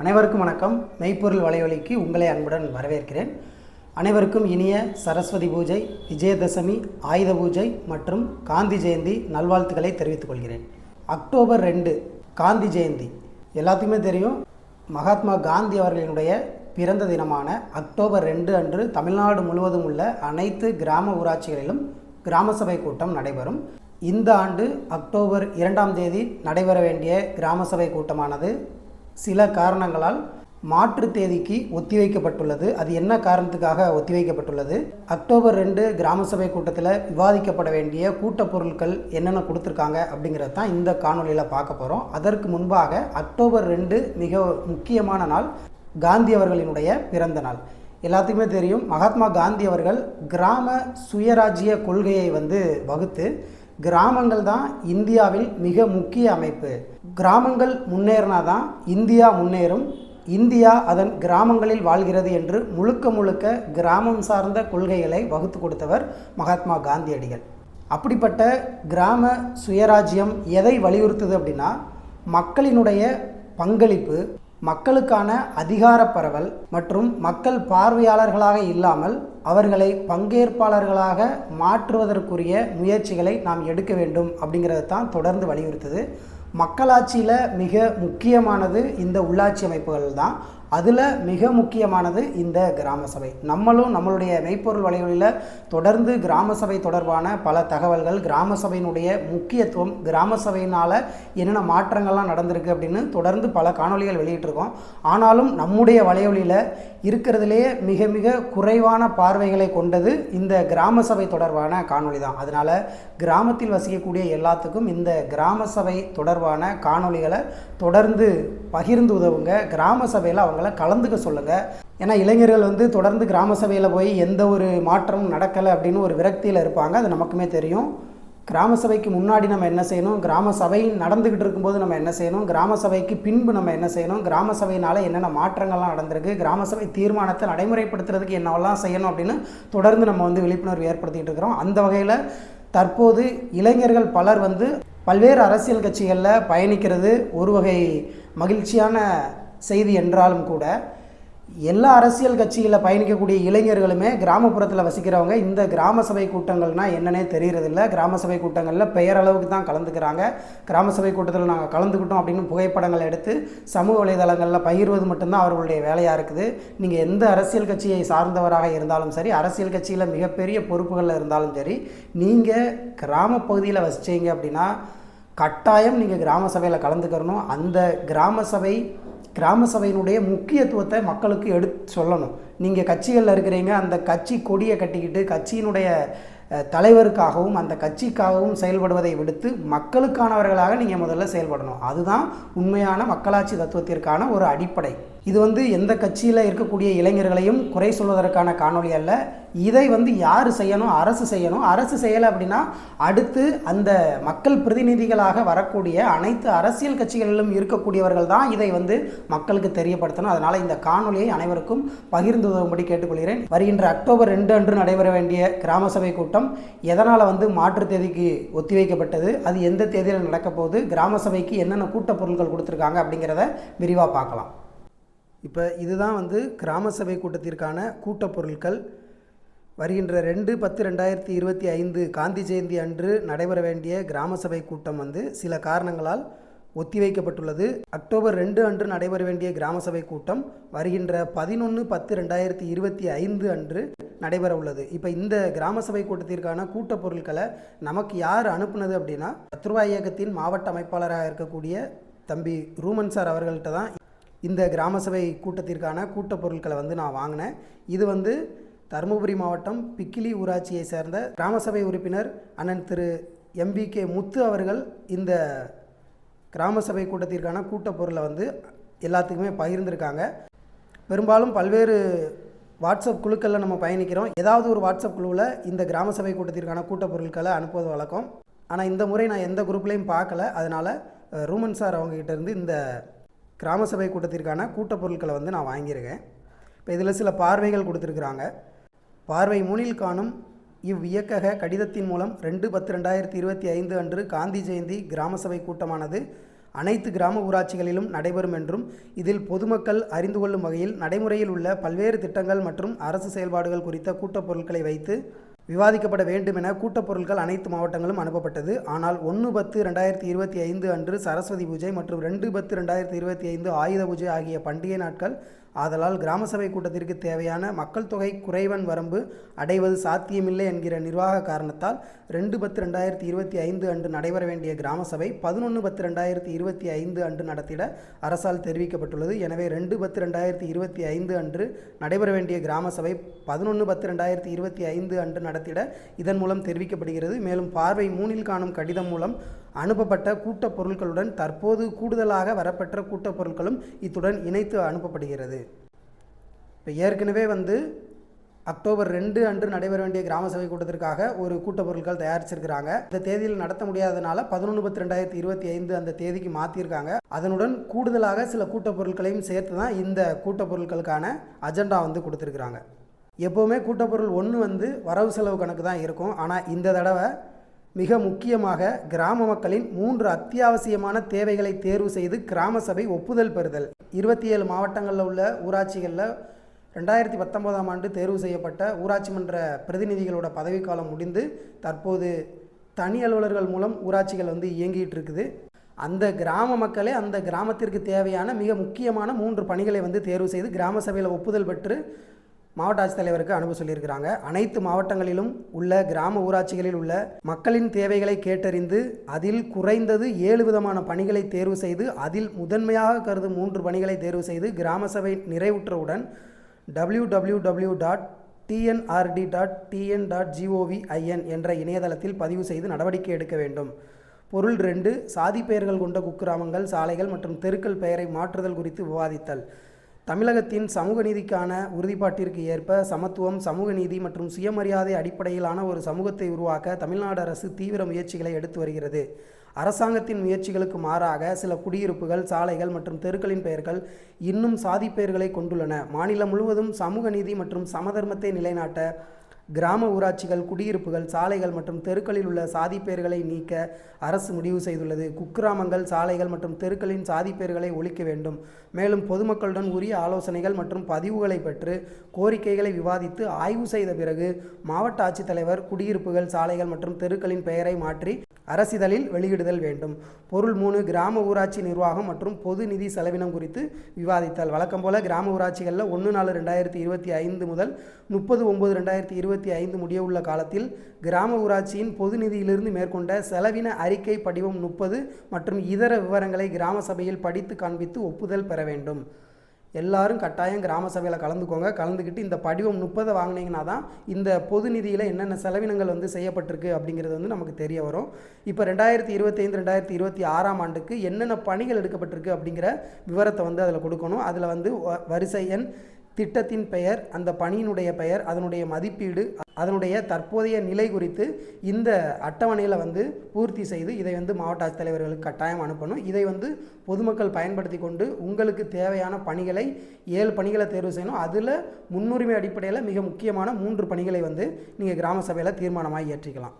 அனைவருக்கும் வணக்கம். மெய்ப்பொருள் வலைவலிக்கு உங்களை அன்புடன் வரவேற்கிறேன். அனைவருக்கும் இனிய சரஸ்வதி பூஜை விஜயதசமி ஆயுத பூஜை மற்றும் காந்தி ஜெயந்தி நல்வாழ்த்துக்களை தெரிவித்துக் கொள்கிறேன். அக்டோபர் ரெண்டு காந்தி ஜெயந்தி. எல்லாத்துக்குமே தெரியும் மகாத்மா காந்தி அவர்களினுடைய பிறந்த தினமான அக்டோபர் ரெண்டு அன்று தமிழ்நாடு முழுவதும் உள்ள அனைத்து கிராம ஊராட்சிகளிலும் கிராம சபை கூட்டம் நடைபெறும். இந்த ஆண்டு அக்டோபர் இரண்டாம் தேதி நடைபெற வேண்டிய கிராம சபை கூட்டமானது சில காரணங்களால் மாற்று தேதிக்கு ஒத்திவைக்கப்பட்டுள்ளது. அது என்ன காரணத்துக்காக ஒத்திவைக்கப்பட்டுள்ளது? அக்டோபர் ரெண்டு கிராம சபை கூட்டத்தில் விவாதிக்கப்பட வேண்டிய கூட்டப் பொருட்கள் என்னென்ன கொடுத்துருக்காங்க அப்படிங்கிறது தான் இந்த காணொலியில் பார்க்க போகிறோம் அதற்கு முன்பாக அக்டோபர் ரெண்டு மிக முக்கியமான நாள் காந்தி அவர்களினுடைய பிறந்த நாள். எல்லாத்துக்குமே தெரியும் மகாத்மா காந்தி அவர்கள் கிராம சுயராஜ்ய கொள்கையை வந்து வகுத்து கிராமங்கள் தான் இந்தியாவில் மிக முக்கிய அமைப்பு. கிராமங்கள் முன்னேறினா தான் இந்தியா முன்னேறும். இந்தியா அதன் கிராமங்களில் வாழ்கிறது என்று முழுக்க முழுக்க கிராமம் சார்ந்த கொள்கைகளை வகுத்து கொடுத்தவர் மகாத்மா காந்தியடிகள். அப்படிப்பட்ட கிராம சுயராஜ்யம் எதை வலியுறுத்துது அப்படின்னா மக்களினுடைய பங்களிப்பு மக்களுக்கான அதிகார பரவல் மற்றும் மக்கள் பார்வையாளர்களாக இல்லாமல் அவர்களை பங்கேற்பாளர்களாக மாற்றுவதற்குரிய முயற்சிகளை நாம் எடுக்க வேண்டும் அப்படிங்கிறத தான் தொடர்ந்து வலியுறுத்துது. மக்களாட்சியில் மிக முக்கியமானது இந்த உள்ளாட்சி அமைப்புகள் தான் அதில் மிக முக்கியமானது இந்த கிராம சபை. நம்மளும் நம்மளுடைய மெய்ப்பொருள் வலைகளில் தொடர்ந்து கிராம சபை தொடர்பான பல தகவல்கள் கிராம சபையினுடைய முக்கியத்துவம் கிராம சபையினால் என்னென்ன மாற்றங்கள்லாம் நடந்திருக்கு அப்படின்னு தொடர்ந்து பல காணொலிகள் வெளியிட்டிருக்கோம். ஆனாலும் நம்முடைய வலைவலியில் இருக்கிறதுலேயே மிக மிக குறைவான பார்வைகளை கொண்டது இந்த கிராம சபை தொடர்பான காணொளி தான் அதனால் கிராமத்தில் வசிக்கக்கூடிய எல்லாத்துக்கும் இந்த கிராம சபை தொடர்பான காணொளிகளை தொடர்ந்து பகிர்ந்து உதவுங்க. கிராம சபையில் அவங்கள கலந்துக்க சொல்லுங்கள் ஏன்னா இளைஞர்கள் வந்து தொடர்ந்து கிராம சபையில் போய் எந்த ஒரு மாற்றமும் நடக்கலை அப்படின்னு ஒரு விரக்தியில் இருப்பாங்க. அது நமக்குமே தெரியும். கிராம சபைக்கு முன்னாடி நம்ம என்ன செய்யணும்? கிராம சபை நடந்துக்கிட்டு இருக்கும்போது நம்ம என்ன செய்யணும்? கிராம சபைக்கு பின்பு நம்ம என்ன செய்யணும்? கிராம சபையினால் என்னென்ன மாற்றங்கள்லாம் நடந்திருக்கு? கிராம சபை தீர்மானத்தை நடைமுறைப்படுத்துறதுக்கு என்னவெல்லாம் செய்யணும் அப்படின்னு தொடர்ந்து நம்ம வந்து விழிப்புணர்வு ஏற்படுத்திகிட்டு இருக்கிறோம். அந்த வகையில் தற்போது இளைஞர்கள் பலர் வந்து பல்வேறு அரசியல் கட்சிகளில் பயணிக்கிறது ஒரு வகை மகிழ்ச்சியான செய்தி என்றாலும் கூட எல்லா அரசியல் கட்சியில் பயணிக்கக்கூடிய இளைஞர்களுமே கிராமப்புறத்தில் வசிக்கிறவங்க இந்த கிராம சபை கூட்டங்கள்னால் என்னன்னே தெரியறதில்ல. கிராம சபை கூட்டங்களில் பெயரளவுக்கு தான் கலந்துக்கிறாங்க. கிராம சபை கூட்டத்தில் நாங்கள் கலந்துக்கிட்டோம் அப்படின்னு புகைப்படங்கள் எடுத்து சமூக வலைதளங்களில் பகிர்வது மட்டும்தான் அவர்களுடைய வேலையாக இருக்குது. நீங்கள் எந்த அரசியல் கட்சியை சார்ந்தவராக இருந்தாலும் சரி அரசியல் கட்சியில் மிகப்பெரிய பொறுப்புகளில் இருந்தாலும் சரி நீங்கள் கிராம பகுதியில் வசிச்சீங்க அப்படின்னா கட்டாயம் நீங்கள் கிராம சபையில் கலந்துக்கிறணும். அந்த கிராம சபை கிராம சபையினுடைய முக்கியத்துவத்தை மக்களுக்கு எடுத்து சொல்லணும். நீங்கள் கட்சிகளில் இருக்கிறீங்க அந்த கட்சி கொடியை கட்டிக்கிட்டு கட்சியினுடைய தலைவருக்காகவும் அந்த கட்சிக்காகவும் செயல்படுவதை விடுத்து மக்களுக்கானவர்களாக நீங்கள் முதல்ல செயல்படணும். அதுதான் உண்மையான மக்களாட்சி தத்துவத்திற்கான ஒரு அடிப்படை. இது வந்து எந்த கட்சியில் இருக்கக்கூடிய இளைஞர்களையும் குறை சொல்வதற்கான காணொளி அல்ல. இதை வந்து யார் செய்யணும்? அரசு செய்யணும். அரசு செய்யலை அப்படின்னா அடுத்து அந்த மக்கள் பிரதிநிதிகளாக வரக்கூடிய அனைத்து அரசியல் கட்சிகளிலும் இருக்கக்கூடியவர்கள் தான் இதை வந்து மக்களுக்கு தெரியப்படுத்தணும். அதனால் இந்த காணொலியை அனைவருக்கும் பகிர்ந்து உதவும்படி கேட்டுக்கொள்கிறேன். வருகின்ற அக்டோபர் ரெண்டு அன்று நடைபெற வேண்டிய கிராம சபை கூட்டம் எதனால் வந்து மாற்று தேதிக்கு ஒத்திவைக்கப்பட்டது? அது எந்த தேதியில் நடக்க போகுது கிராம சபைக்கு என்னென்ன கூட்டப் பொருட்கள் கொடுத்துருக்காங்க அப்படிங்கிறத விரிவாக பார்க்கலாம். இப்போ இதுதான் வந்து கிராம சபை கூட்டத்திற்கான கூட்டப்பொருட்கள் வருகின்ற ரெண்டு பத்து ரெண்டாயிரத்தி இருபத்தி ஐந்து காந்தி ஜெயந்தி அன்று நடைபெற வேண்டிய கிராம சபை கூட்டம் வந்து சில காரணங்களால் ஒத்திவைக்கப்பட்டுள்ளது. அக்டோபர் ரெண்டு அன்று நடைபெற வேண்டிய கிராம சபை கூட்டம் வருகின்ற பதினொன்று பத்து ரெண்டாயிரத்தி இருபத்தி ஐந்து அன்று நடைபெற உள்ளது. இப்போ இந்த கிராம சபை கூட்டத்திற்கான கூட்டப் பொருட்களை நமக்கு யார் அனுப்புனது அப்படின்னா பத்ருவா இயக்கத்தின் மாவட்ட அமைப்பாளராக இருக்கக்கூடிய தம்பி ரூமன் சார் அவர்கள்ட்ட தான் இந்த கிராம சபை கூட்டத்திற்கான கூட்டப் பொருட்களை வந்து நான் வாங்கினேன். இது வந்து தருமபுரி மாவட்டம் பிக்கிலி ஊராட்சியை சேர்ந்த கிராம சபை உறுப்பினர் அண்ணன் திரு எம்பிகே முத்து அவர்கள் இந்த கிராம சபை கூட்டத்திற்கான கூட்டப் பொருளை வந்து எல்லாத்துக்குமே பகிர்ந்திருக்காங்க. பெரும்பாலும் பல்வேறு வாட்ஸ்அப் குழுக்களில் நம்ம பயணிக்கிறோம். ஏதாவது ஒரு வாட்ஸ்அப் குழுவில் இந்த கிராம சபை கூட்டத்திற்கான கூட்டப் பொருட்களை அனுப்புவது வழக்கம். ஆனால் இந்த முறை நான் எந்த குரூப்லேயும் பார்க்கல. அதனால் ரூமன் சார் அவங்ககிட்ட இருந்து இந்த கிராம சபை கூட்டத்திற்கான கூட்டப் பொருட்களை வந்து நான் வாங்கியிருக்கேன். இப்போ இதில் சில பார்வைகள் கொடுத்துருக்குறாங்க. பார்வை மூணில் காணும் இவ்வியக்கக கடிதத்தின் மூலம் ரெண்டு பத்து ரெண்டாயிரத்தி இருபத்தி ஐந்து அன்று காந்தி ஜெயந்தி கிராம சபை கூட்டமானது அனைத்து கிராம ஊராட்சிகளிலும் நடைபெறும் என்றும் இதில் பொதுமக்கள் அறிந்து கொள்ளும் வகையில் நடைமுறையில் உள்ள பல்வேறு திட்டங்கள் மற்றும் அரசு செயல்பாடுகள் குறித்த கூட்டப் பொருட்களை வைத்து விவாதிக்கப்பட வேண்டும் என கூட்டப்பொருட்கள் அனைத்து மாவட்டங்களும் அனுப்பப்பட்டது. ஆனால் ஒன்று பத்து ரெண்டாயிரத்தி இருபத்தி ஐந்து அன்று சரஸ்வதி பூஜை மற்றும் ரெண்டு பத்து ரெண்டாயிரத்தி இருபத்தி ஐந்து ஆயுத பூஜை ஆகிய பண்டிகை நாட்கள் ஆதலால் கிராம சபை கூட்டத்திற்கு தேவையான மக்கள் தொகை குறைவன் வரம்பு அடைவது சாத்தியமில்லை என்கிற நிர்வாக காரணத்தால் ரெண்டு பத்து ரெண்டாயிரத்தி இருபத்தி ஐந்து அன்று நடைபெற வேண்டிய கிராம சபை பதினொன்று பத்து ரெண்டாயிரத்தி இருபத்தி ஐந்து அன்று நடத்திட அரசால் தெரிவிக்கப்பட்டுள்ளது. எனவே ரெண்டு பத்து ரெண்டாயிரத்தி இருபத்தி ஐந்து அன்று நடைபெற வேண்டிய கிராம சபை பதினொன்று பத்து ரெண்டாயிரத்தி இருபத்தி ஐந்து அன்று நடத்திட இதன் மூலம் தெரிவிக்கப்படுகிறது. மேலும் பார்வை மூணில் காணும் கடிதம் மூலம் அனுப்பப்பட்ட கூட்டப் பொருட்களுடன் தற்போது கூடுதலாக வரப்பெற்ற கூட்டப் பொருட்களும் இத்துடன் இணைத்து அனுப்பப்படுகிறது. இப்போ ஏற்கனவே வந்து அக்டோபர் ரெண்டு அன்று நடைபெற வேண்டிய கிராம சபை கூட்டத்திற்காக ஒரு கூட்டப் பொருட்கள் தயாரிச்சிருக்கிறாங்க. இந்த தேதியில் நடத்த முடியாதனால பதினொன்று பத்து ரெண்டாயிரத்தி இருபத்தி ஐந்து அந்த தேதிக்கு மாற்றிருக்காங்க அதனுடன் கூடுதலாக சில கூட்டப் பொருட்களையும் சேர்த்து தான் இந்த கூட்டப் பொருட்களுக்கான அஜெண்டா வந்து கொடுத்துருக்குறாங்க. எப்போவுமே கூட்டப்பொருள் ஒன்று வந்து வரவு செலவு கணக்கு தான் இருக்கும். ஆனால் இந்த தடவை மிக முக்கியமாக கிராம மக்களின் மூன்று அத்தியாவசியமான தேவைகளை தேர்வு செய்து கிராம சபை ஒப்புதல் பெறுதல். இருபத்தி ஏழு மாவட்டங்களில் உள்ள ஊராட்சிகளில் ரெண்டாயிரத்தி பத்தொம்போதாம் ஆண்டு தேர்வு செய்யப்பட்ட ஊராட்சி மன்ற பிரதிநிதிகளோட பதவிக்காலம் முடிந்து தற்போது தனி அலுவலர்கள் மூலம் ஊராட்சிகள் வந்து இயங்கிட்டு இருக்குது. அந்த கிராம மக்களே அந்த கிராமத்திற்கு தேவையான மிக முக்கியமான மூன்று பணிகளை வந்து தேர்வு செய்து கிராம சபையில் ஒப்புதல் பெற்று மாவட்ட ஆட்சித்தலைவருக்கு அனுப்ப சொல்லியிருக்கிறாங்க. அனைத்து மாவட்டங்களிலும் உள்ள கிராம ஊராட்சிகளில் உள்ள மக்களின் தேவைகளை கேட்டறிந்து அதில் குறைந்தது ஏழு விதமான பணிகளை தேர்வு செய்து அதில் முதன்மையாக கருதும் மூன்று பணிகளை தேர்வு செய்து கிராம சபை நிறைவுற்றவுடன் W W W dot TNRD dot TN dot gov in என்ற இணையதளத்தில் பதிவு செய்து நடவடிக்கை எடுக்க வேண்டும். பொருள் ரெண்டு சாதி பெயர்கள் கொண்ட குக்கிராமங்கள் சாலைகள் மற்றும் தெருக்கள் பெயரை மாற்றுதல் குறித்து விவாதித்தல். தமிழகத்தின் சமூக நீதிக்கான உறுதிப்பாட்டிற்கு ஏற்ப சமத்துவம் சமூக நீதி மற்றும் சுயமரியாதை அடிப்படையிலான ஒரு சமூகத்தை உருவாக்க தமிழ்நாடு அரசு தீவிர முயற்சிகளை எடுத்து வருகிறது. அரசாங்கத்தின் முயற்சிகளுக்கு மாறாக சில குடியிருப்புகள் சாலைகள் மற்றும் தெருக்களின் பெயர்கள் இன்னும் சாதி பெயர்களை கொண்டுள்ளன. மாநிலம் முழுவதும் சமூக நீதி மற்றும் சமதர்மத்தை நிலைநாட்ட கிராம ஊராட்சிகள் குடியிருப்புகள் சாலைகள் மற்றும் தெருக்களில் உள்ள சாதி பெயர்களை நீக்க அரசு முடிவு செய்துள்ளது. குக்கிராமங்கள் சாலைகள் மற்றும் தெருக்களின் சாதி பெயர்களை ஒழிக்க வேண்டும். மேலும் பொதுமக்களுடன் உரிய ஆலோசனைகள் மற்றும் பதிவுகளை பெற்று கோரிக்கைகளை விவாதித்து ஆய்வு செய்த பிறகு மாவட்ட ஆட்சித்தலைவர் குடியிருப்புகள் சாலைகள் மற்றும் தெருக்களின் பெயரை மாற்றி அரசிதழில் வெளியிடுதல் வேண்டும். பொருள் மூணு கிராம ஊராட்சி நிர்வாகம் மற்றும் பொது நிதி செலவினம் குறித்து விவாதித்தல். வழக்கம் போல கிராம ஊராட்சிகளில் ஒன்று நாலு ரெண்டாயிரத்தி இருபத்தி ஐந்து முதல் முப்பது ஒம்பது ரெண்டாயிரத்தி இருபத்தி ஐந்து முடிய உள்ள காலத்தில் கிராம ஊராட்சியின் பொது நிதியிலிருந்து மேற்கொண்ட செலவின அறிக்கை படிவம் முப்பது மற்றும் இதர விவரங்களை கிராம சபையில் படித்து காண்பித்து ஒப்புதல் பெற வேண்டும். எல்லாரும் கட்டாயம் கிராம சபையில் கலந்துக்கோங்க. கலந்துக்கிட்டு இந்த படிவம் முப்பதை வாங்கினீங்கன்னா தான் இந்த பொது நிதியில் என்னென்ன செலவினங்கள் வந்து செய்யப்பட்டிருக்கு அப்படிங்கிறது வந்து நமக்கு தெரிய வரும். இப்போ ரெண்டாயிரத்தி இருபத்தைந்து ரெண்டாயிரத்தி இருபத்தி ஆறாம் ஆண்டுக்கு என்னென்ன பணிகள் எடுக்கப்பட்டிருக்கு அப்படிங்கிற விவரத்தை வந்து அதில் கொடுக்கணும். அதில் வந்து வரிசை எண் திட்டத்தின் பெயர் அந்த பணியினுடைய பெயர் அதனுடைய மதிப்பீடு அதனுடைய தற்போதைய நிலை குறித்து இந்த அட்டவணையில் வந்து பூர்த்தி செய்து இதை வந்து மாவட்ட ஆட்சித்தலைவர்களுக்கு கட்டாயம் அனுப்பணும். இதை வந்து பொதுமக்கள் பயன்படுத்தி கொண்டு உங்களுக்கு தேவையான பணிகளை ஏழு பணிகளை தேர்வு செய்யணும். அதில் முன்னுரிமை அடிப்படையில் மிக முக்கியமான மூன்று பணிகளை வந்து நீங்கள் கிராம சபையில் தீர்மானமாக ஏற்றிக்கலாம்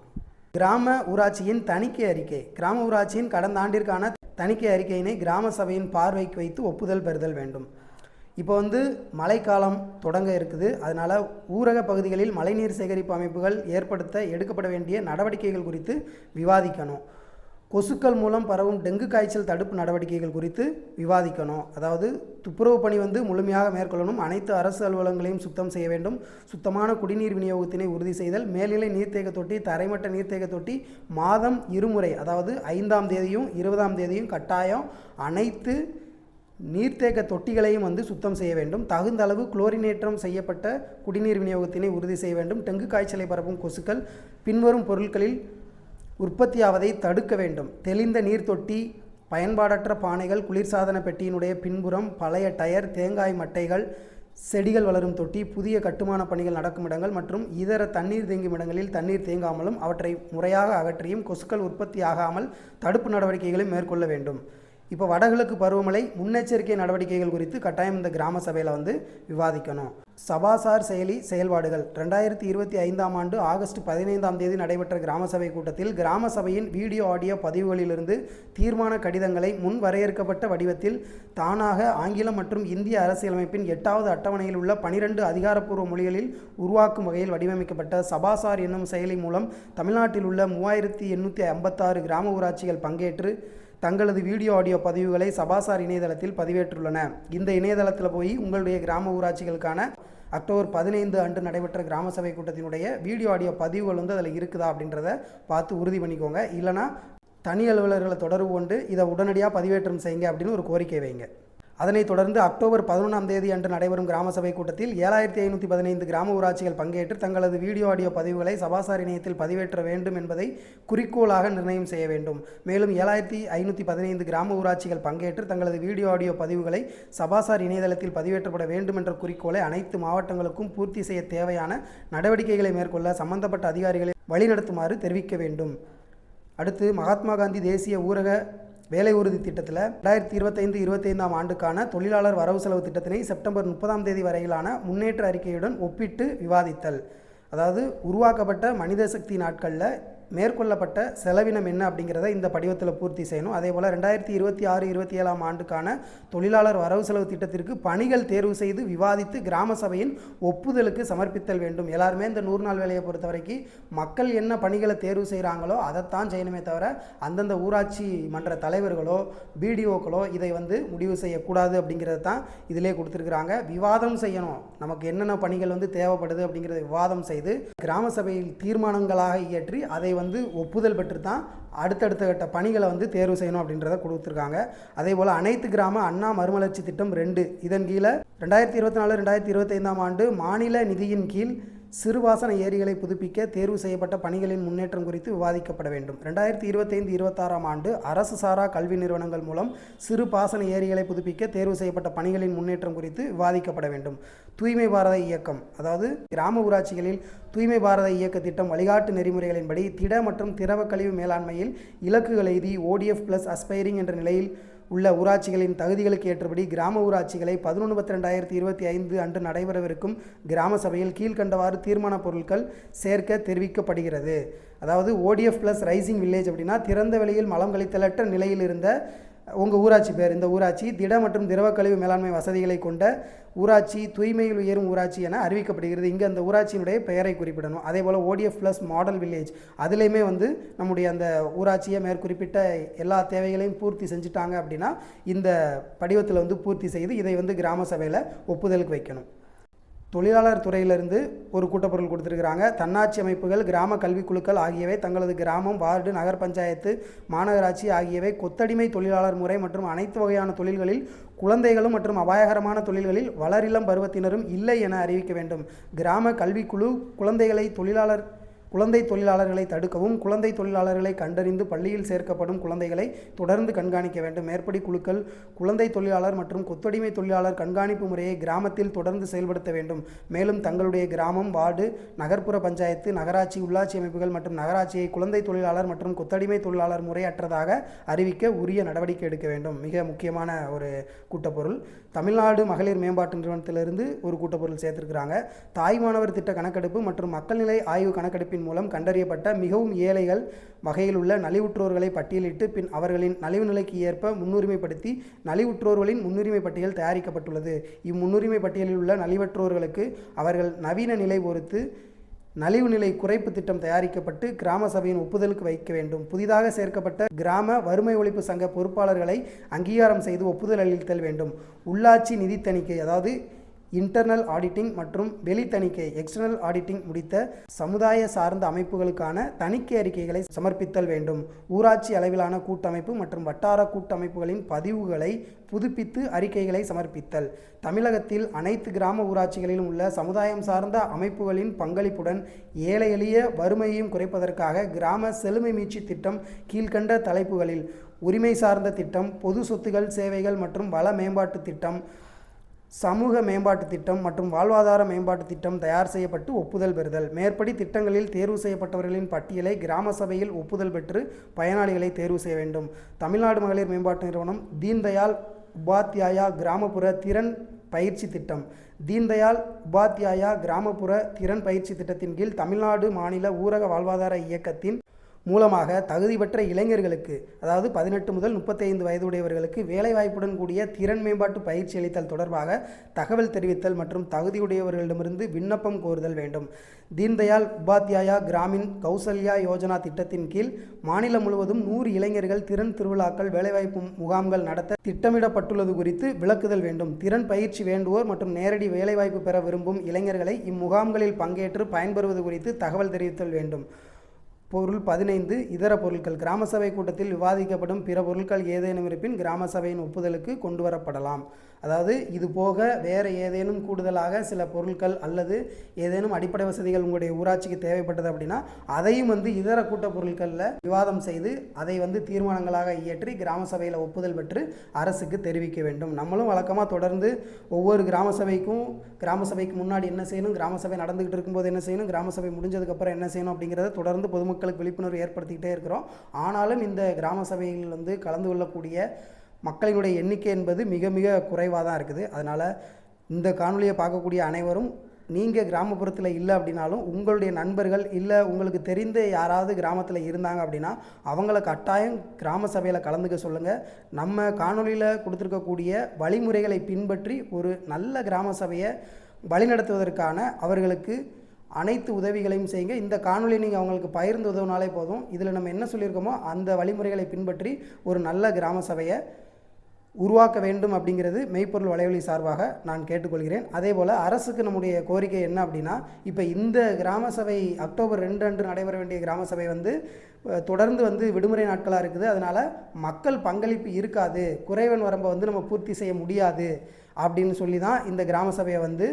கிராம ஊராட்சியின் தணிக்கை அறிக்கை. கிராம ஊராட்சியின் கடந்த ஆண்டிற்கான தணிக்கை அறிக்கையினை கிராம சபையின் பார்வைக்கு வைத்து ஒப்புதல் பெறுதல் வேண்டும். இப்போ வந்து மழைக்காலம் தொடங்க இருக்குது. அதனால் ஊரக பகுதிகளில் மழைநீர் சேகரிப்பு அமைப்புகள் ஏற்படுத்த எடுக்கப்பட வேண்டிய நடவடிக்கைகள் குறித்து விவாதிக்கணும். கொசுக்கள் மூலம் பரவும் டெங்கு காய்ச்சல் தடுப்பு நடவடிக்கைகள் குறித்து விவாதிக்கணும். அதாவது துப்புரவு பணி வந்து முழுமையாக மேற்கொள்ளணும். அனைத்து அரசு அலுவலகங்களையும் சுத்தம் செய்ய வேண்டும். சுத்தமான குடிநீர் விநியோகத்தினை உறுதி செய்தல் மேல்நிலை நீர்த்தேக்க தொட்டி தரைமட்ட நீர்த்தேக்க தொட்டி மாதம் இருமுறை அதாவது ஐந்தாம் தேதியும் இருபதாம் தேதியும் கட்டாயம் அனைத்து நீர்த்தேக்க தொட்டிகளையும் வந்து சுத்தம் செய்ய வேண்டும். தகுந்த அளவு குளோரினேற்றம் செய்யப்பட்ட குடிநீர் விநியோகத்தினை உறுதி செய்ய வேண்டும். டெங்கு காய்ச்சலை பரப்பும் கொசுக்கள் பின்வரும் பொருட்களில் உற்பத்தியாவதை தடுக்க வேண்டும். தெளிந்த நீர் தொட்டி பயன்பாடற்ற பானைகள் குளிர்சாதன பெட்டியினுடைய பின்புறம் பழைய டயர் தேங்காய் மட்டைகள் செடிகள் வளரும் தொட்டி புதிய கட்டுமான பணிகள் நடக்கும் இடங்கள் மற்றும் இதர தண்ணீர் தேங்கும் இடங்களில் தண்ணீர் தேங்காமலும் அவற்றை முறையாக அகற்றியும் கொசுக்கள் உற்பத்தி ஆகாமல் தடுப்பு நடவடிக்கைகளை மேற்கொள்ள வேண்டும். இப்போ வடகிழக்கு பருவமழை முன்னெச்சரிக்கை நடவடிக்கைகள் குறித்து கட்டாயம் இந்த கிராம சபையில் வந்து விவாதிக்கணும். சபாசார் செயலி செயல்பாடுகள். ரெண்டாயிரத்தி இருபத்தி ஐந்தாம் ஆண்டு ஆகஸ்ட் பதினைந்தாம் தேதி நடைபெற்ற கிராம சபை கூட்டத்தில் கிராம சபையின் வீடியோ ஆடியோ பதிவுகளிலிருந்து தீர்மான கடிதங்களை முன் வரையறுக்கப்பட்ட வடிவத்தில் தானாக ஆங்கிலம் மற்றும் இந்திய அரசியலமைப்பின் எட்டாவது அட்டவணையில் உள்ள பனிரெண்டு அதிகாரப்பூர்வ மொழிகளில் உருவாக்கும் வகையில் வடிவமைக்கப்பட்ட சபாசார் என்னும் செயலி மூலம் தமிழ்நாட்டில் உள்ள மூவாயிரத்தி எண்ணூற்றி ஐம்பத்தாறு கிராம ஊராட்சிகள் பங்கேற்று தங்களது வீடியோ ஆடியோ பதிவுகளை சபாசார் இணையதளத்தில் பதிவேற்றுள்ளன. இந்த இணையதளத்தில் போய் உங்களுடைய கிராம ஊராட்சிகளுக்கான அக்டோபர் பதினைந்து அன்று நடைபெற்ற கிராம சபை கூட்டத்தினுடைய வீடியோ ஆடியோ பதிவுகள் வந்து அதில் இருக்குதா அப்படின்றத பார்த்து உறுதி பண்ணிக்கோங்க. இல்லைனா தனி அலுவலர்களை தொடர்பு கொண்டு இதை உடனடியாக பதிவேற்றம் செய்யுங்க அப்படின்னு ஒரு கோரிக்கை வைங்க அதனைத் தொடர்ந்து அக்டோபர் பதினொன்றாம் தேதி அன்று நடைபெறும் கிராம சபை கூட்டத்தில் ஏழாயிரத்தி ஐநூற்றி பதினைந்து கிராம ஊராட்சிகள் பங்கேற்று தங்களது வீடியோ ஆடியோ பதிவுகளை சபாசார் இணையத்தில் பதிவேற்ற வேண்டும் என்பதை குறிக்கோளாக நிர்ணயம் செய்ய வேண்டும். மேலும் ஏழாயிரத்தி ஐநூற்றி பதினைந்து கிராம ஊராட்சிகள் பங்கேற்று தங்களது வீடியோ ஆடியோ பதிவுகளை சபாசார் இணையதளத்தில் பதிவேற்றப்பட வேண்டும் என்ற குறிக்கோளை அனைத்து மாவட்டங்களுக்கும் பூர்த்தி செய்ய தேவையான நடவடிக்கைகளை மேற்கொள்ள சம்பந்தப்பட்ட அதிகாரிகளை வழிநடத்துமாறு தெரிவிக்க வேண்டும். அடுத்து மகாத்மா காந்தி தேசிய ஊரக வேலை உறுதி திட்டத்தில் ரெண்டாயிரத்தி இருபத்தைந்து இருபத்தைந்தாம் ஆண்டுக்கான தொழிலாளர் வரவு செலவு திட்டத்தினை செப்டம்பர் முப்பதாம் தேதி வரையிலான முன்னேற்ற அறிக்கையுடன் ஒப்பிட்டு விவாதித்தல். அதாவது உருவாக்கப்பட்ட மனித சக்தி நாட்களில் மேற்கொள்ளப்பட்ட செலவினம் என்ன அப்படிங்கிறத இந்த படிவத்தில் பூர்த்தி செய்யணும். அதே போல் ரெண்டாயிரத்தி இருபத்தி ஆறு இருபத்தி ஏழாம் ஆண்டுக்கான தொழிலாளர் வரவு செலவு திட்டத்திற்கு பணிகள் தேர்வு செய்து விவாதித்து கிராம சபையின் ஒப்புதலுக்கு சமர்ப்பித்தல் வேண்டும். எல்லாருமே இந்த நூறு நாள் வேலையை பொறுத்த வரைக்கும் மக்கள் என்ன பணிகளை தேர்வு செய்கிறாங்களோ அதைத்தான் செய்யணுமே தவிர அந்தந்த ஊராட்சி மன்ற தலைவர்களோ பிடிஓக்களோ இதை வந்து முடிவு செய்யக்கூடாது அப்படிங்கிறது தான் இதிலே கொடுத்துருக்குறாங்க. விவாதம் செய்யணும். நமக்கு என்னென்ன பணிகள் வந்து தேவைப்படுது அப்படிங்கிறத விவாதம் செய்து கிராம சபையில் தீர்மானங்களாக இயற்றி அதை வந்து ஒப்புதல் பெற்று தான் அடுத்தடுத்த கட்ட பணிகளை வந்து தேர்வு செய்யணும் அப்படின்றத கொடுத்துருக்காங்க. அதே போல் அனைத்து கிராம அண்ணா மறுமலர்ச்சி திட்டம் ரெண்டு. இதன் கீழே ரெண்டாயிரத்தி இருபத்தி நாலு ரெண்டாயிரத்தி இருபத்தைந்தாம் ஆண்டு மாநில நிதியின் கீழ் சிறுவாசன ஏரிகளை புதுப்பிக்க தேர்வு செய்யப்பட்ட பணிகளின் முன்னேற்றம் குறித்து விவாதிக்கப்பட வேண்டும். ரெண்டாயிரத்தி இருபத்தைந்து இருபத்தாறாம் ஆண்டு அரசு சாரா கல்வி நிறுவனங்கள் மூலம் சிறு பாசன ஏரிகளை புதுப்பிக்க தேர்வு செய்யப்பட்ட பணிகளின் முன்னேற்றம் குறித்து விவாதிக்கப்பட வேண்டும். தூய்மை பாரத இயக்கம் அதாவது கிராம ஊராட்சிகளில் தூய்மை பாரத இயக்க திட்டம் வழிகாட்டு நெறிமுறைகளின்படி திட மற்றும் திரவ கழிவு மேலாண்மையில் இலக்குகள் எழுதி ஓடிஎஃப் பிளஸ் அஸ்பைரிங் என்ற நிலையில் உள்ள ஊராட்சிகளின் தகுதிகளுக்கு ஏற்றபடி கிராம ஊராட்சிகளை பதினொன்று பத்து ரெண்டாயிரத்தி இருபத்தி ஐந்து அன்று நடைபெறவிருக்கும் கிராம சபையில் கீழ்கண்டவாறு தீர்மான பொருட்கள் சேர்க்க தெரிவிக்கப்படுகிறது. அதாவது ஓடிஎஃப் ப்ளஸ் ரைசிங் வில்லேஜ் அப்படின்னா திறந்த வெளியில் மலம் கழித்தலற்ற நிலையில் இருந்த உங்கள் ஊராட்சி பேர் இந்த ஊராட்சி திட மற்றும் திரவ கழிவு மேலாண்மை வசதிகளை கொண்ட ஊராட்சி தூய்மையில் உயரும் ஊராட்சி என அறிவிக்கப்படுகிறது. இங்கே அந்த ஊராட்சியினுடைய பெயரை குறிப்பிடணும். அதே போல் ஓடிஎஃப் ப்ளஸ் மாடல் வில்லேஜ் அதுலேயுமே வந்து நம்முடைய அந்த ஊராட்சியை மேற்குறிப்பிட்ட எல்லா தேவைகளையும் பூர்த்தி செஞ்சுட்டாங்க அப்படின்னா இந்த படிவத்தில் வந்து பூர்த்தி செய்து இதை வந்து கிராம சபையில் ஒப்புதலுக்கு வைக்கணும். தொழிலாளர் துறையிலிருந்து ஒரு கூட்டப்பொருள் கொடுத்துருக்குறாங்க. தன்னாட்சி அமைப்புகள் கிராம கல்விக்குழுக்கள் ஆகியவை தங்களது கிராமம் வார்டு நகர் பஞ்சாயத்து மாநகராட்சி ஆகியவை கொத்தடிமை தொழிலாளர் முறை மற்றும் அனைத்து வகையான தொழில்களில் குழந்தைகளும் மற்றும் அபாயகரமான தொழில்களில் வளரிளம் பருவத்தினரும் இல்லை என அறிவிக்க வேண்டும். கிராம கல்விக்குழு குழந்தைகளை தொழிலாளர் குழந்தை தொழிலாளர்களை தடுக்கவும் குழந்தை தொழிலாளர்களை கண்டறிந்து பள்ளியில் சேர்க்கப்படும் குழந்தைகளை தொடர்ந்து கண்காணிக்க வேண்டும். மேற்படி குழுக்கள் குழந்தை தொழிலாளர் மற்றும் கொத்தடிமை தொழிலாளர் கண்காணிப்பு முறையை கிராமத்தில் தொடர்ந்து செயல்படுத்த வேண்டும். மேலும் தங்களுடைய கிராமம் வார்டு நகர்ப்புற பஞ்சாயத்து நகராட்சி உள்ளாட்சி அமைப்புகள் மற்றும் நகராட்சியை குழந்தை தொழிலாளர் மற்றும் கொத்தடிமை தொழிலாளர் முறையற்றதாக அறிவிக்க உரிய நடவடிக்கை எடுக்க வேண்டும். மிக முக்கியமான ஒரு கூட்டப்பொருள். தமிழ்நாடு மகளிர் மேம்பாட்டு நிறுவனத்திலிருந்து ஒரு கூட்டப்பொருள் சேர்த்திருக்கிறாங்க. தாய்மானவர் திட்ட கணக்கெடுப்பு மற்றும் மக்கள் நிலை ஆய்வு கணக்கெடுப்பின் மூலம் கண்டறியப்பட்ட மிகவும் ஏழைகள் வகையில் உள்ள நலிவுற்றோர்களை பட்டியலிட்டு பின் அவர்களின் நலிவு நிலைக்கு ஏற்ப முன்னுரிமைப்படுத்தி நலிவுற்றோர்களின் முன்னுரிமை பட்டியல் தயாரிக்கப்பட்டுள்ளது. இம்முன்னுரிமை பட்டியலில் உள்ள நலிவற்றோர்களுக்கு அவர்கள் நவீன நிலை பொறுத்து நலிவு நிலை குறைப்பு திட்டம் தயாரிக்கப்பட்டு கிராம சபையின் ஒப்புதலுக்கு வைக்க வேண்டும். புதிதாக சேர்க்கப்பட்ட கிராம வறுமை ஒழிப்பு சங்க பொறுப்பாளர்களை அங்கீகாரம் செய்து ஒப்புதல் அளித்தல் வேண்டும். உள்ளாட்சி நிதி தணிக்கை அதாவது இன்டர்னல் ஆடிட்டிங் மற்றும் வெளி தணிக்கை எக்ஸ்டர்னல் ஆடிட்டிங் முடித்த சமுதாய சார்ந்த அமைப்புகளுக்கான தணிக்கை அறிக்கைகளை சமர்ப்பித்தல் வேண்டும். ஊராட்சி அளவிலான கூட்டமைப்பு மற்றும் வட்டார கூட்டமைப்புகளின் பதிவுகளை புதுப்பித்து அறிக்கைகளை சமர்ப்பித்தல். தமிழகத்தில் அனைத்து கிராம ஊராட்சிகளிலும் உள்ள சமுதாயம் சார்ந்த அமைப்புகளின் பங்களிப்புடன் ஏழை எளிய வறுமையையும் குறைப்பதற்காக கிராம செழுமை மீட்சி திட்டம் கீழ்கண்ட தலைப்புகளில் உரிமை சார்ந்த திட்டம் பொது சொத்துகள் சேவைகள் மற்றும் வள மேம்பாட்டு திட்டம் சமூக மேம்பாட்டு திட்டம் மற்றும் வாழ்வாதார மேம்பாட்டு திட்டம் தயார் செய்யப்பட்டு ஒப்புதல் பெறுதல். மேற்படி திட்டங்களில் தேர்வு செய்யப்பட்டவர்களின் பட்டியலை கிராம சபையில் ஒப்புதல் பெற்று பயனாளிகளை தேர்வு செய்ய வேண்டும். தமிழ்நாடு மகளிர் மேம்பாட்டு நிறுவனம் தீன்தயாள் உபாத்யாயா கிராமப்புற திறன் பயிற்சி திட்டம். தீன்தயாள் உபாத்யாயா கிராமப்புற திறன் பயிற்சி திட்டத்தின் கீழ் தமிழ்நாடு மாநில ஊரக வாழ்வாதார இயக்கத்தின் மூலமாக தகுதி பெற்ற இளைஞர்களுக்கு அதாவது பதினெட்டு முதல் முப்பத்தைந்து வயதுடையவர்களுக்கு வேலைவாய்ப்புடன் கூடிய திறன் மேம்பாட்டு பயிற்சி அளித்தல் தொடர்பாக தகவல் தெரிவித்தல் மற்றும் தகுதியுடையவர்களிடமிருந்து விண்ணப்பம் கோருதல் வேண்டும். தீன்தயாள் உபாத்யாயா கிராமின் கௌசல்யா யோஜனா திட்டத்தின் கீழ் மாநிலம் முழுவதும் நூறு இளைஞர்கள் திறன் திருவிழாக்கள் வேலைவாய்ப்பு முகாம்கள் நடத்த திட்டமிடப்பட்டுள்ளது குறித்து விளக்குதல் வேண்டும். திறன் பயிற்சி வேண்டுவோர் மற்றும் நேரடி வேலைவாய்ப்பு பெற விரும்பும் இளைஞர்களை இம்முகாம்களில் பங்கேற்று பயன்பெறுவது குறித்து தகவல் தெரிவித்தல் வேண்டும். பொருள் பதினைந்து இதர பொருட்கள். கிராம சபை கூட்டத்தில் விவாதிக்கப்படும் பிற பொருட்கள் ஏதேனும் இருப்பின் கிராம சபையின் ஒப்புதலுக்கு கொண்டு வரப்படலாம் அதாவது இது போக வேறு ஏதேனும் கூடுதலாக சில பொருட்கள் அல்லது ஏதேனும் அடிப்படை வசதிகள் உங்களுடைய ஊராட்சிக்கு தேவைப்பட்டது அப்படின்னா அதையும் வந்து இதர கூட்ட பொருட்களில் விவாதம் செய்து அதை வந்து தீர்மானங்களாக இயற்றி கிராம சபையில் ஒப்புதல் பெற்று அரசுக்கு தெரிவிக்க வேண்டும். நம்மளும் வழக்கமாக தொடர்ந்து ஒவ்வொரு கிராம சபைக்கும் கிராம சபைக்கு முன்னாடி என்ன செய்யணும் கிராம சபை நடந்துகிட்டு இருக்கும்போது என்ன செய்யணும் கிராம சபை முடிஞ்சதுக்கப்புறம் என்ன செய்யணும் அப்படிங்கிறத தொடர்ந்து பொதுமக்களுக்கு விழிப்புணர்வு ஏற்படுத்திக்கிட்டே இருக்கிறோம். ஆனாலும் இந்த கிராம சபையில் வந்து கலந்து கொள்ளக்கூடிய மக்களினுடைய எண்ணிக்கை என்பது மிக மிக குறைவாக தான் இருக்குது. அதனால் இந்த காணொலியை பார்க்கக்கூடிய அனைவரும் நீங்கள் கிராமப்புறத்தில் இல்லை அப்படின்னாலும் உங்களுடைய நண்பர்கள் இல்லை உங்களுக்கு தெரிந்த யாராவது கிராமத்தில் இருந்தாங்க அப்படின்னா அவங்கள கட்டாயம் கிராம சபையில் கலந்துக்க சொல்லுங்கள் நம்ம காணொலியில் கொடுத்துருக்கக்கூடிய வழிமுறைகளை பின்பற்றி ஒரு நல்ல கிராம சபையை வழிநடத்துவதற்கான அவர்களுக்கு அனைத்து உதவிகளையும் செய்யுங்க. இந்த காணொலி நீங்கள் அவங்களுக்கு பகிர்ந்து உதவினாலே போதும். இதில் நம்ம என்ன சொல்லியிருக்கோமோ அந்த வழிமுறைகளை பின்பற்றி ஒரு நல்ல கிராம சபையை உருவாக்க வேண்டும் அப்படிங்கிறது மெய்ப்பொருள் வலைவலி சார்பாக நான் கேட்டுக்கொள்கிறேன். அதே போல் அரசுக்கு நம்முடைய கோரிக்கை என்ன அப்படின்னா இப்போ இந்த கிராம சபை அக்டோபர் ரெண்டு அன்று நடைபெற வேண்டிய கிராம சபை வந்து தொடர்ந்து வந்து விடுமுறை நாட்களாக இருக்குது. அதனால் மக்கள் பங்களிப்பு இருக்காது. குறைவன் வரம்பை வந்து நம்ம பூர்த்தி செய்ய முடியாது அப்படின்னு சொல்லி தான் இந்த கிராம சபையை வந்து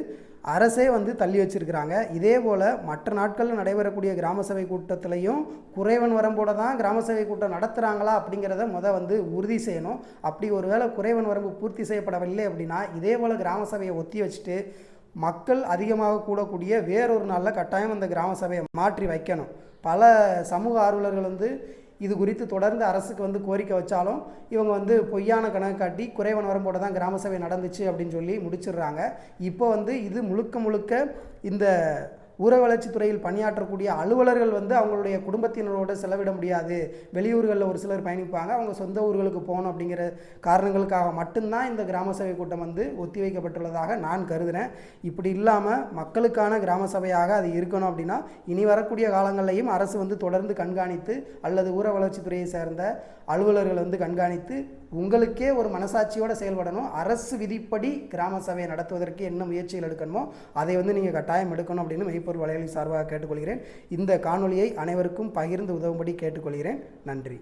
அரசே வந்து தள்ளி வச்சிருக்கிறாங்க. இதே போல் மற்ற நாட்களில் நடைபெறக்கூடிய கிராம சபை கூட்டத்திலையும் குறைவன் வரம்போட தான் கிராம சபை கூட்டம் நடத்துகிறாங்களா அப்படிங்கிறத முத வந்து உறுதி செய்யணும். அப்படி ஒருவேளை குறைவன் வரம்பு பூர்த்தி செய்யப்படவில்லை அப்படின்னா இதே போல் கிராம சபையை ஒத்தி வச்சுட்டு மக்கள் அதிகமாக கூடக்கூடிய வேறொரு நாளில் கட்டாயம் அந்த கிராம சபையை மாற்றி வைக்கணும். பல சமூக ஆர்வலர்கள் வந்து இது குறித்து தொடர்ந்து அரசுக்கு வந்து கோரிக்கை வச்சாலும் இவங்க வந்து பொய்யான கணக்கு காட்டி குறைவன் போட்டு தான் கிராம சபை நடந்துச்சு அப்படின்னு சொல்லி முடிச்சிடுறாங்க. இப்போ வந்து இது முழுக்க முழுக்க இந்த ஊர வளர்ச்சித் துறையில் பணியாற்றக்கூடிய அலுவலர்கள் வந்து அவங்களுடைய குடும்பத்தினரோடு செலவிட முடியாது. வெளியூர்களில் ஒரு சிலர் பயணிப்பாங்க. அவங்க சொந்த ஊர்களுக்கு போகணும் அப்படிங்கிற காரணங்களுக்காக மட்டும்தான் இந்த கிராம சபை கூட்டம் வந்து ஒத்திவைக்கப்பட்டுள்ளதாக நான் கருதுகிறேன் இப்படி இல்லாமல் மக்களுக்கான கிராம சபையாக அது இருக்கணும் அப்படின்னா இனி வரக்கூடிய காலங்களிலையும் அரசு வந்து தொடர்ந்து கண்காணித்து அல்லது ஊர வளர்ச்சித்துறையை சேர்ந்த அலுவலர்கள் வந்து கண்காணித்து உங்களுக்கே ஒரு மனசாட்சியோடு செயல்படணும். அரசு விதிப்படி கிராம சபையை நடத்துவதற்கு என்ன முயற்சிகள் எடுக்கணுமோ அதை வந்து நீங்கள் கட்டாயம் எடுக்கணும் அப்படின்னு மெய்ப்பொருள் வலையொலி சார்பாக கேட்டுக்கொள்கிறேன். இந்த காணொலியை அனைவருக்கும் பகிர்ந்து உதவும்படி கேட்டுக்கொள்கிறேன். நன்றி.